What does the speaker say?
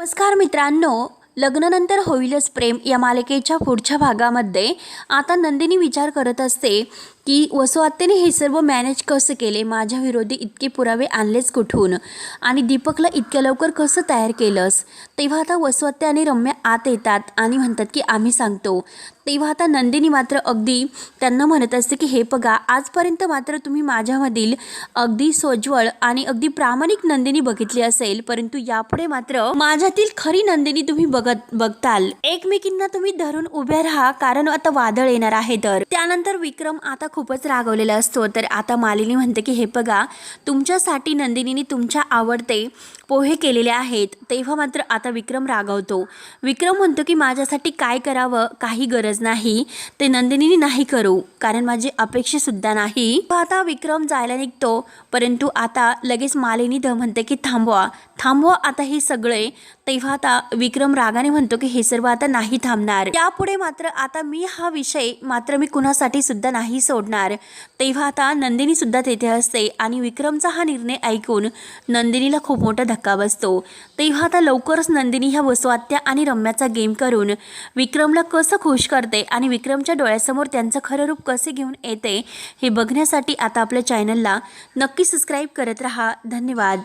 नमस्कार मित्रांनो लग्नानंतर होईलच प्रेम या मालिकेच्या पुढच्या भागामध्ये. आता नंदिनी विचार करत असते की वसू हे सर्व मॅनेज कसं केले? माझ्या विरोधी इतके पुरावे आणलेच कुठून? आणि दीपकला इतक्या लवकर कसं तयार केलंस? तेव्हा आता वसू आणि रम्या आत येतात आणि म्हणतात की आम्ही सांगतो. तेव्हा आता नंदिनी मात्र अगदी त्यांना म्हणत असते की हे बघा आजपर्यंत मात्र तुम्ही माझ्यामधील अगदी सोज्वळ आणि अगदी प्रामाणिक नंदिनी बघितली असेल परंतु यापुढे मात्र माझ्यातील खरी नंदिनी तुम्ही बघत बघताल. एकमेकींना तुम्ही धरून उभे राहा कारण आता वादळ येणार आहे तर. त्यानंतर विक्रम आता खूपच रागवलेला असतो. तर आता मालिनी म्हणते की हे बघा तुमच्यासाठी नंदिनीने तुमच्या आवडते पोहे केलेले आहेत. तेव्हा मात्र आता विक्रम रागवतो. विक्रम म्हणतो की माझ्यासाठी काय करावं? काही गरज नाही. ते नंदिनीने नाही करू. कारण माझी अपेक्षासुद्धा नाही. आता विक्रम जायला निघतो. परंतु आता लगेच मालिनी ध म्हणते की थांबवा. थांबवा आता हे सगळे. तेव्हा आता विक्रम रागाने म्हणतो की हे सर्व आता नाही थांबणार. यापुढे मात्र आता मी हा विषय मात्र मी कुणासाठी सुद्धा नाही सोडणार. तेव्हा आता नंदिनी सुद्धा तेथे असते आणि विक्रमचा हा निर्णय ऐकून नंदिनीला खूप मोठा धक्का बसतो. तेव्हा आता लवकरच नंदिनी ह्या वसुआत्या आणि रम्याचा गेम करून विक्रमला कसं खुश करते आणि विक्रमच्या डोळ्यासमोर त्यांचं खरं रूप कसे घेऊन येते हे बघण्यासाठी आता आपल्या चॅनलला नक्की सबस्क्राईब करत रहा. धन्यवाद.